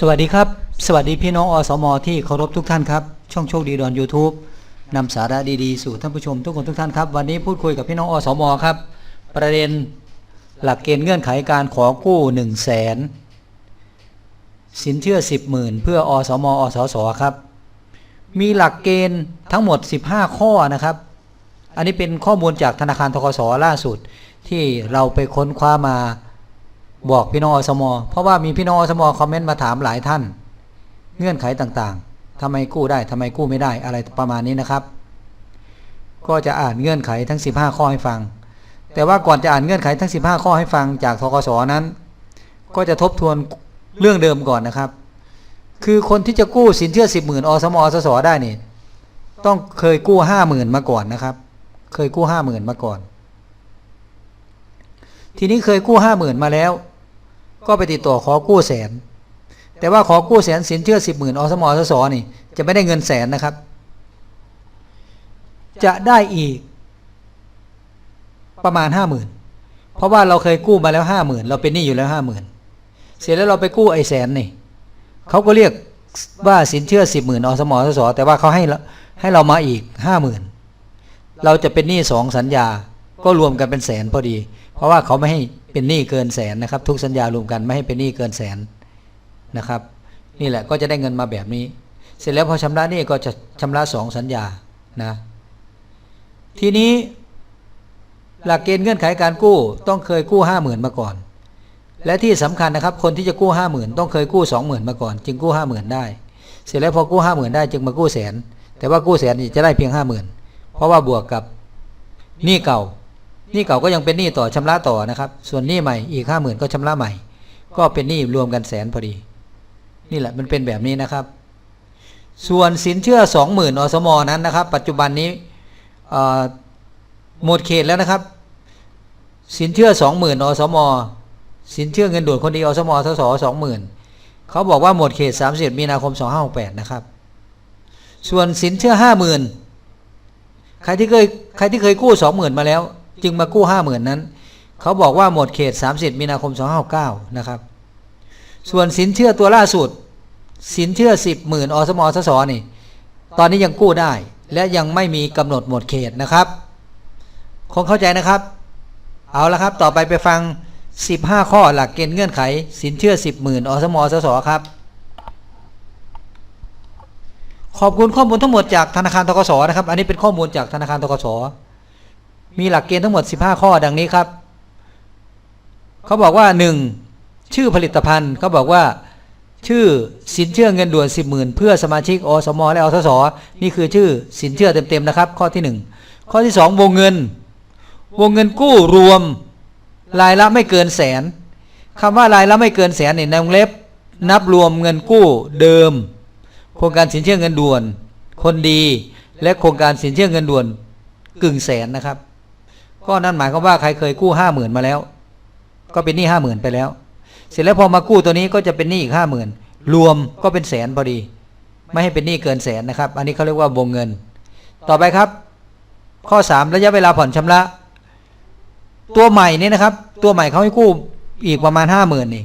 สวัสดีครับ สวัสดีพี่น้องอสม ที่เคารพทุกท่านครับ ช่องโชคดีดอน YouTube นำสาระดีๆ สู่ท่านผู้ชมทุกคนทุกท่านครับ วันนี้พูดคุยกับพี่น้องอสม ครับ ประเด็นหลักเกณฑ์เงื่อนไขการขอกู้1 0 0 0 0แสนสินเชื่อ 10หมื่นเพื่ออสมอสสครับ มีหลักเกณฑ์ทั้งหมด 15 ข้อนะครับ อันนี้เป็นข้อมูลจากธนาคารทกสล่าสุด ที่เราไปค้นคว้ามา บอกพี่น้องอสมอเพราะว่ามีพี่น้องอสมอคอมเมนต์มาถามหลายท่าน เงื่อนไขต่างๆทำไมกู้ได้ทำไมกู้ไม่ได้อะไรประมาณนี้นะครับ ก็จะอ่านเงื่อนไขทั้ง 15 ข้อให้ฟัง แต่ว่าก่อนจะอ่านเงื่อนไขทั้ง 15 ข้อให้ฟังจากทกสนั้น ก็จะทบทวนเรื่องเดิมก่อนนะครับ คือคนที่จะกู้สินเชื่อ 10หมื่นอสมอสสได้นี่ต้องเคยกู้ 5 0,000 มาก่อนนะครับ เคยกู้ 5 0,000 มาก่อนทีนี้เคยกู้5 0,000มาแล้ว ก็ไปติดต่อขอกู้แสน แต่ว่าขอกู้แสนสินเชื่อสิบหมื่นอสมอสสนี่ จะไม่ได้เงินแสนนะครับ จะได้อีก ประมาณห้าหมื่นเพราะว่าเราเคยกู้มาแล้วห้าหมื่นเราเป็นหนี้อยู่แล้วห้าหมื่นเสร็จแล้วเราไปกู้ไอ้แสนนี่เขาก็เรียกว่าสินเชื่อสิบหมื่นอสมอสสแต่ว่าเขาให้เราให้เรามาอีกห้าหมื่นเราจะเป็นหนี้สองสัญญาก็รวมกันเป็นแสนพอดี เพราะว่าเขาไม่ให้เป็นหนี้เกินแสนนะครับ ทุกสัญญารวมกันไม่ให้เป็นหนี้เกินแสนนะครับ นี่แหละก็จะได้เงินมาแบบนี้ เสร็จแล้วพอชำระหนี้ก็จะชำระสองสัญญานะทีนี้หลักเกณฑ์เงื่อนไขการกู้ต้องเคยกู้ห้าหมื่นมาก่อน และที่สำคัญนะครับ คนที่จะกู้ห้าหมื่นต้องเคยกู้สองหมื่นมาก่อน จึงกู้ห้าหมื่นได้ เสร็จแล้วพอกู้ห้าหมื่นได้จึงมากู้แสน แต่ว่ากู้แสนจะได้เพียงห้าหมื่นเพราะว่าบวกกับหนี้เก่า นี้เก่าก็ยังเป็นหนี้ต่อชำระต่อนะครับ ส่วนหนี้ใหม่อีกห้าหมื่นก็ชำระใหม่ ก็เป็นหนี้รวมกันแสนพอดี นี่แหละมันเป็นแบบนี้นะครับ ส่วนสินเชื่อสองหมื่นอสมนั้นนะครับ ปัจจุบันนี้หมดเขตแล้วนะครับ สินเชื่อสองหมื่นอสมสินเชื่อเงินด่วนคนดีอสมสสสองหมื่นเขาบอกว่าหมดเขตสามสิบมีนาคมสองห้าหกแปดนะครับ ส่วนสินเชื่อห้าหมื่นใครที่เคยใครที่เคยกู้สองหมื่นมาแล้ว จึงมากู้ห้าหมื่นนั้น เขาบอกว่าหมดเขตสามสิบมีนาคมสองห้าเก้านะครับ ส่วนสินเชื่อตัวล่าสุด สินเชื่อสิบหมื่นอสมอสสนี่ ตอนนี้ยังกู้ได้ และยังไม่มีกำหนดหมดเขตนะครับ คงเข้าใจนะครับ เอาละครับ ต่อไปไปฟัง 15 ข้อหลักเกณฑ์เงื่อนไข สินเชื่อ 10หมื่นอสมอสสครับขอบคุณข้อมูลทั้งหมดจากธนาคารทกสนะครับ อันนี้เป็นข้อมูลจากธนาคารทกส มีหลักเกณฑ์ทั้งหมด 15 ข้อดังนี้ครับเขาบอกว่า 1. ชื่อผลิตภัณฑ์เขาบอกว่า ชื่อสินเชื่อเงินด่วน10หมื่นเพื่อสมาชิกอสมและอสสนี่คือชื่อสินเชื่อเต็มๆนะครับ ข้อที่ 1 ข้อที่ 2 วงเงิน วงเงินกู้รวม รายละไม่เกินแสนคำว่ารายละไม่เกินแสนเนี่ยในวงเล็บ นับรวมเงินกู้เดิม โครงการสินเชื่อเงินด่วน คนดี และโครงการสินเชื่อเงินด่วนกึ่งแสนนะครับ ก็นั่นหมายความว่าใครเคยกู้ห้าหมื่นมาแล้ว ก็เป็นหนี้ห้าหมื่นไปแล้ว เสร็จแล้วพอมากู้ตัวนี้ก็จะเป็นหนี้อีกห้าหมื่นรวมก็เป็นแสนพอดี ไม่ให้เป็นหนี้เกินแสนนะครับ อันนี้เขาเรียกว่าวงเงิน ต่อไปครับ ข้อ 3 ระยะเวลาผ่อนชำระ ตัวใหม่นี่นะครับ ตัวใหม่เขาให้กู้อีกประมาณห้าหมื่นนี่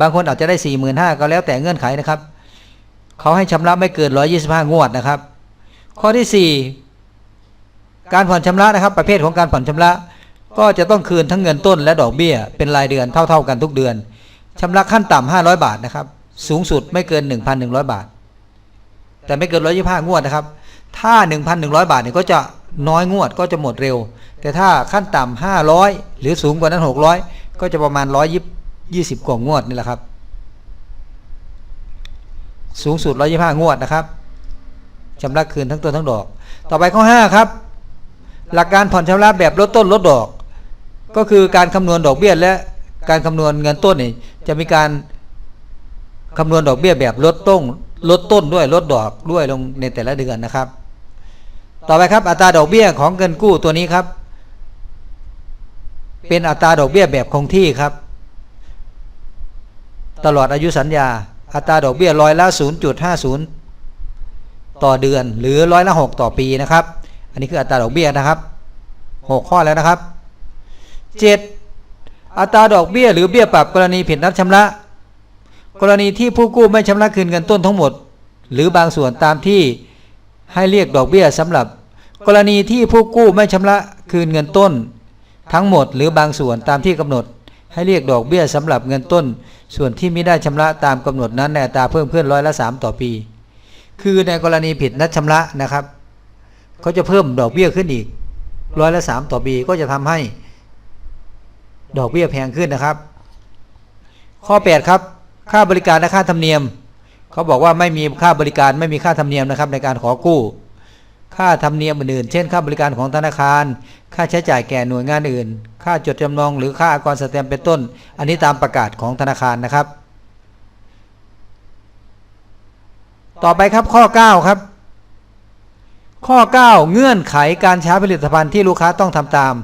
บางคนอาจจะได้สี่หมื่นห้าก็แล้วแต่เงื่อนไขนะครับเขาให้ชำระไม่เกินร้อยี่สิบห้างวดนะครับ ข้อที่สี่ การผ่อนชำระนะครับ ประเภทของการผ่อนชำระ ก็จะต้องคืนทั้งเงินต้นและดอกเบี้ย เป็นรายเดือนเท่า ๆกันทุกเดือนชำระขั้นต่ำห้าร้อยบาทนะครับ สูงสุดไม่เกินหนึ่งพันหนึ่งร้อยบาท แต่ไม่เกินร้อยยี่ห้างวดนะครับ ถ้าหนึ่งพันหนึ่งร้อยบาทเนี่ยก็จะน้อยงวดก็จะหมดเร็ว แต่ถ้าขั้นต่ำห้าร้อยหรือสูงกว่านั้นหกร้อยก็จะประมาณร้อยยี่สิบกว่างวดนี่แหละครับ สูงสุดร้อยยี่ห้างวดนะครับชำระคืนทั้งต้นทั้งดอก ต่อไปข้อห้าครับ หลักการผ่อนชำระแบบลดต้นลดดอก ก็คือการคำนวณดอกเบี้ยและการคำนวณเงินต้นนี่จะมีการคำนวณดอกเบี้ยแบบลดต้นลดต้นด้วยลดดอกด้วยลงในแต่ละเดือนนะครับ ต่อไปครับอัตราดอกเบี้ยของเงินกู้ตัวนี้ครับ เป็นอัตราดอกเบี้ยแบบคงที่ครับ ตลอดอายุสัญญา อัตราดอกเบี้ยร้อยละ 0.50 ต่อเดือน หรือร้อยละ 6 ต่อปีนะครับ อันนี้คืออัตราดอกเบี้ยนะครับ 6 ข้อแล้วนะครับ 7. อัตราดอกเบี้ยหรือเบี้ยปรับกรณีผิดนัดชำระ กรณีที่ผู้กู้ไม่ชำระคืนเงินต้นทั้งหมด หรือบางส่วนตามที่ให้เรียกดอกเบี้ยสำหรับ กรณีที่ผู้กู้ไม่ชำระคืนเงินต้น ทั้งหมด หรือบางส่วนตามที่กำหนด ให้เรียกดอกเบี้ยสำหรับเงินต้น ส่วนที่ไม่ได้ชำระตามกำหนดนั้นในอัตราเพิ่มขึ้นร้อยละสามต่อปี คือในกรณีผิดนัดชำระนะครับ เขาจะเพิ่มดอกเบี้ยขึ้นอีกร้อยละสามต่อปีก็จะทำให้ดอกเบี้ยแพงขึ้นนะครับ ข้อ 8 ครับ ค่าบริการและค่าธรรมเนียม เขาบอกว่าไม่มีค่าบริการไม่มีค่าธรรมเนียมนะครับ ในการขอกู้ ค่าธรรมเนียมอื่นๆเช่น ค่าบริการของธนาคาร ค่าใช้จ่ายแก่หน่วยงานอื่น ค่าจดจำนองหรือค่าอากรสแตมเป็นต้น อันนี้ตามประกาศของธนาคารนะครับ ต่อไปครับข้อ 9 ครับ ข้อ 9 เงื่อนไขการใช้ผลิตภัณฑ์ที่ลูกค้าต้องทำตาม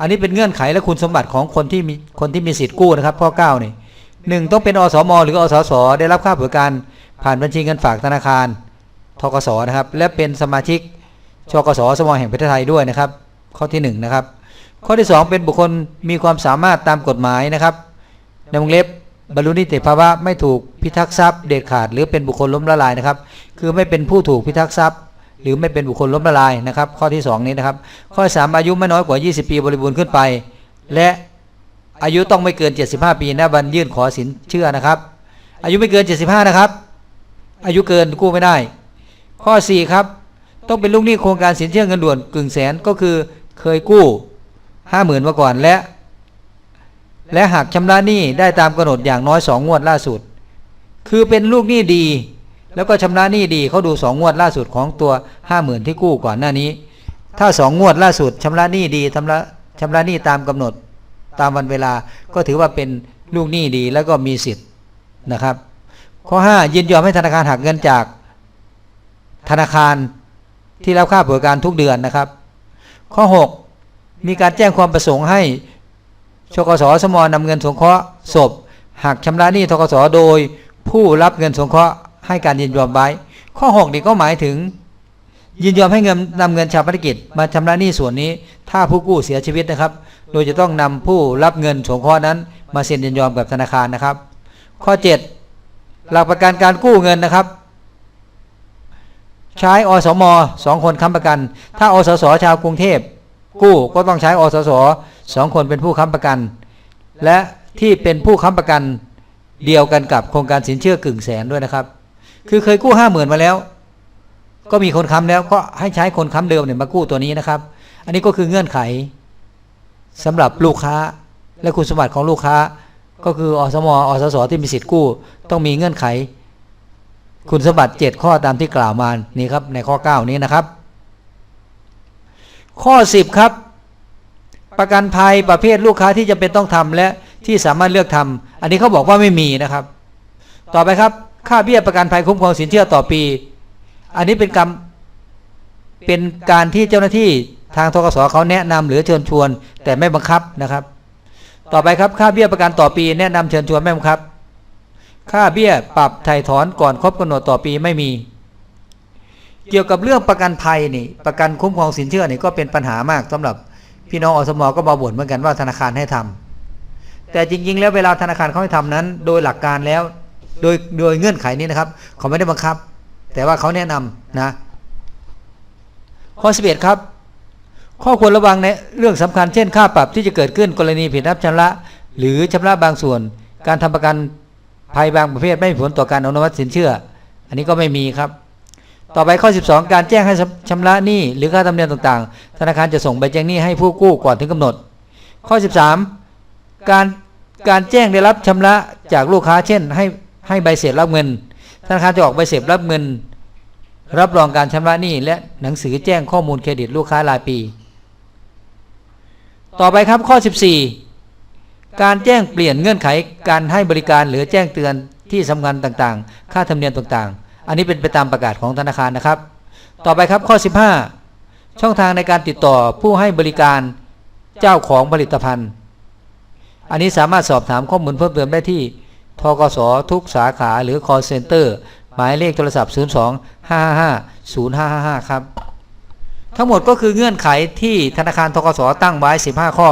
อันนี้เป็นเงื่อนไขและคุณสมบัติของคนที่มีคนที่มีสิทธิ์กู้นะครับ ข้อ9นี่หนึ่งต้องเป็นอสมหรืออสสได้รับค่าบริการผ่านบัญชีเงินฝากธนาคารทกสนะครับ และเป็นสมาชิกชกสสมแห่งประเทศไทยด้วยนะครับ ข้อที่1นะครับ ข้อที่ 2 เป็นบุคคลมีความสามารถตามกฎหมายนะครับในวงเล็บบรรลุนิติภาวะไม่ถูกพิทักษ์ทรัพย์เด็ดขาด หรือเป็นบุคคลล้มละลายนะครับ คือไม่เป็นผู้ถูกพิทักษ์ทรัพย์ หรือไม่เป็นบุคคลล้มละลายนะครับ ข้อที่ 2 นี้นะครับ ข้อ 3 อายุไม่น้อยกว่า 20 ปีบริบูรณ์ขึ้นไป และอายุต้องไม่เกิน 75 ปีณวันยื่นขอสินเชื่อนะครับ อายุไม่เกิน 75 นะครับ อายุเกินกู้ไม่ได้ ข้อ 4 ครับ ต้องเป็นลูกหนี้โครงการสินเชื่อเงินด่วนกึ่งแสนก็คือเคยกู้ 50,000มาก่อนและ และหากชำระหนี้ได้ตามกำหนดอย่างน้อย 2 งวดล่าสุด คือเป็นลูกหนี้ดี แล้วก็ชำระหนี้ดีเขาดูสองงวดล่าสุดของตัวห้าหมื่นที่กู้ก่อนหน้านี้ ถ้าสองงวดล่าสุดชำระหนี้ดีชำระชำระหนี้ตามกำหนดตามวันเวลาก็ถือว่าเป็นลูกหนี้ดีแล้วก็มีสิทธิ์นะครับ ข้อ 5 ยินยอมให้ธนาคารหักเงินจากธนาคารที่รับค่าบริการทุกเดือนนะครับ ข้อ 6 มีการแจ้งความประสงค์ให้ชกสสมนำเงินสงเคราะห์ศพหักชำระหนี้ทกสโดยผู้รับเงินสงเคราะห์ ให้การยินยอมไว้ ข้อ6นี่ก็หมายถึง ยินยอมให้เงินนำเงินชาวภารกิจ มาชำระหนี้ส่วนนี้ ถ้าผู้กู้เสียชีวิตนะครับ โดยจะต้องนำผู้รับเงินสงเคราะห์นั้น มาเซ็นยินยอมกับธนาคารนะครับ ข้อ 7 หลักประกันการกู้เงินนะครับ ใช้อสมสองคนค้ำประกัน ถ้าอสสชาวกรุงเทพกู้ก็ต้องใช้อสสสองคนเป็นผู้ค้ำประกัน และที่เป็นผู้ค้ำประกันเดียวกันกับโครงการสินเชื่อกึ่งแสนด้วยนะครับ คือเคยกู้ห้าหมื่นมาแล้ว ก็มีคนค้ำแล้วก็ให้ใช้คนค้ำเดิมเนี่ยมากู้ตัวนี้นะครับ อันนี้ก็คือเงื่อนไขสำหรับลูกค้าและคุณสมบัติของลูกค้า ก็คืออสมอสสที่มีสิทธิ์กู้ ต้องมีเงื่อนไข คุณสมบัติ 7 ข้อตามที่กล่าวมานี่ครับ ในข้อ 9 นี้นะครับ ข้อ 10 ครับ ประกันภัยประเภทลูกค้าที่จะเป็นต้องทำและที่สามารถเลือกทำอันนี้เขาบอกว่าไม่มีนะครับ ต่อไปครับ ค่าเบี้ยประกันภัยคุ้มครองสินเชื่อต่อปี อันนี้เป็นกรรมเป็นการที่เจ้าหน้าที่ทางทกสเขาแนะนำหรือเชิญชวน แต่ไม่บังคับนะครับ ต่อไปครับค่าเบี้ยประกันต่อปี แนะนำเชิญชวนไม่บังคับ ค่าเบี้ยปรับไถ่ถอนก่อนครบกำหนดต่อปีไม่มี เกี่ยวกับเรื่องประกันภัยนี่ประกันคุ้มครองสินเชื่อนี่ก็เป็นปัญหามากสำหรับพี่น้องอสมก็มาบ่นเหมือนกันว่าธนาคารให้ทำแต่จริง ๆ แล้วเวลาธนาคารเขาให้ทำนั้น โดยหลักการแล้ว โดยโดยเงื่อนไขนี้นะครับ เขาไม่ได้บังคับ แต่ว่าเขาแนะนำนะ ข้อ11ครับ ข้อควรระวังในเรื่องสำคัญเช่นค่าปรับที่จะเกิดขึ้นกรณีผิดนับชำระ หรือชำระบางส่วน การทำประกันภัยบางประเภทไม่มีผลต่อการอนุมัติสินเชื่อ อันนี้ก็ไม่มีครับ ต่อไปข้อ 12 การแจ้งให้ชำระหนี้หรือค่าธรรมเนียมต่างๆ ธนาคารจะส่งใบแจ้งหนี้ให้ผู้กู้ก่อนถึงกำหนด ข้อ 13 การการแจ้งได้รับชำระจากลูกค้าเช่นให้ ให้ใบเสร็จรับเงินธนาคารจะออกใบเสร็จรับเงิน รับรองการชำระหนี้และหนังสือแจ้งข้อมูลเครดิตลูกค้ารายปี ต่อไปครับข้อ 14 การแจ้งเปลี่ยนเงื่อนไขการให้บริการหรือแจ้งเตือนที่สำคัญต่างๆ ค่าธรรมเนียมต่างๆ อันนี้เป็นไปตามประกาศของธนาคารนะครับ ต่อไปครับข้อ 15 ช่องทางในการติดต่อผู้ให้บริการเจ้าของผลิตภัณฑ์ อันนี้สามารถสอบถามข้อมูลเพิ่มเติมได้ที่ ทกสทุกสาขาหรือ call center หมายเลขโทรศัพท์ 02 555 0555 ครับ ทั้งหมดก็คือเงื่อนไขที่ธนาคารทกสตั้งไว้ 15 ข้อ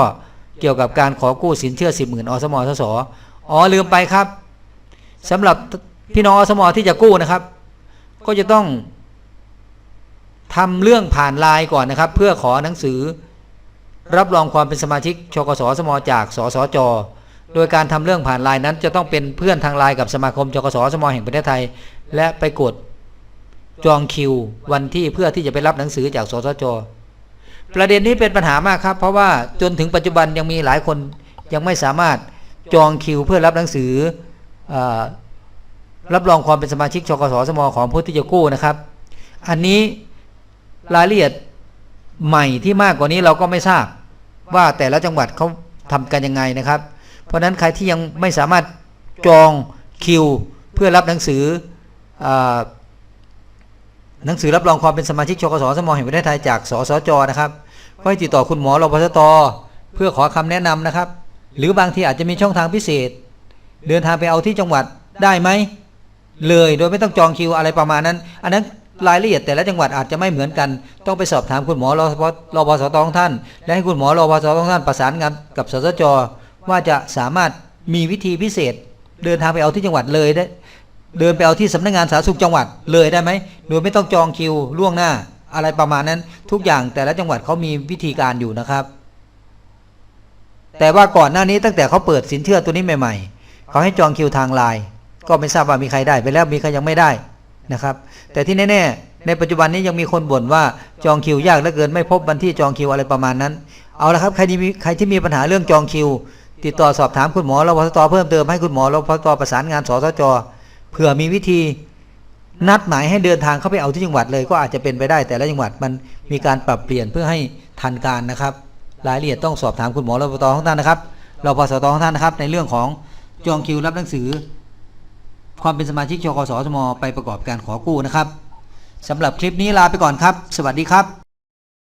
เกี่ยวกับการขอกู้สินเชื่อ 10 0,000อสมทสอ๋อลืมไปครับสำหรับพี่น้องอสมที่จะกู้นะครับ ก็จะต้องทำเรื่องผ่านไลน์ก่อนนะครับ เพื่อขอหนังสือ รับรองความเป็นสมาชิกชกสสมจากสสจ โดยการทำเรื่องผ่านไลน์นั้น จะต้องเป็นเพื่อนทางไลน์กับสมาคมชกสสมแห่งประเทศไทย และไปกดจองคิว วันที่เพื่อที่จะไปรับหนังสือจากสสจประเด็นนี้เป็นปัญหามากครับ เพราะว่าจนถึงปัจจุบันยังมีหลายคนยังไม่สามารถจองคิว เพื่อรับหนังสืออรับรองความเป็นสมาชิกชกสสมของผู้ที่จะกู้นะครับ อันนี้รายละเอียดใหม่ที่มากกว่านี้เราก็ไม่ทราบว่าแต่ละจังหวัดเขาทำกันยังไงนะครับ เพราะนั้นใครที่ยังไม่สามารถจองคิว เพื่อรับหนังสืออหนังสือรับรองความเป็นสมาชิกชกสสมแห่งประเทศไทยจากสสจนะครับก็ให้ติดต่อคุณหมอรพสตเพื่อขอคำแนะนำนะครับ หรือบางทีอาจจะมีช่องทางพิเศษ เดินทางไปเอาที่จังหวัดได้ไหมเลยโดยไม่ต้องจองคิวอะไรประมาณนั้น อันนั้นรายละเอียดแต่ละจังหวัดอาจจะไม่เหมือนกัน ต้องไปสอบถามคุณหมอรพรพสตของท่าน และให้คุณหมอรพสตของท่านประสานงานกับสสจ ว่าจะสามารถมีวิธีพิเศษ เดินทางไปเอาที่จังหวัดเลยได้ เดินไปเอาที่สำนักงานสาธารณสุขจังหวัดเลยได้ไหมโดยไม่ต้องจองคิวล่วงหน้า อะไรประมาณนั้นทุกอย่างแต่ละจังหวัดเขามีวิธีการอยู่นะครับ แต่ว่าก่อนหน้านี้ตั้งแต่เขาเปิดสินเชื่อตัวนี้ใหม่ ๆเขาให้จองคิวทางไลน์ก็ไม่ทราบว่ามีใครได้ไปแล้วมีใครยังไม่ได้นะครับ แต่ที่แน่ๆในปัจจุบันนี้ยังมีคนบ่นว่าจองคิวยากเหลือเกินไม่พบวันที่จองคิวอะไรประมาณนั้น เอาละครับใครที่มีใครที่มีปัญหาเรื่องจองคิว ติดต่อสอบถามคุณหมอรพสตเพิ่มเติมให้คุณหมอรพสตประสานงานสสจเผื่อมีวิธีนัดหมายให้เดินทางเข้าไปเอาที่จังหวัดเลยก็อาจจะเป็นไปได้แต่ละจังหวัดมันมีการปรับเปลี่ยนเพื่อให้ทันการนะครับ รายละเอียดต้องสอบถามคุณหมอรพตของท่านนะครับรพสตของท่านนะครับ ในเรื่องของจองคิวรับหนังสือ ความเป็นสมาชิกชกสสมไปประกอบการขอกู้นะครับสำหรับคลิปนี้ลาไปก่อนครับ สวัสดีครับ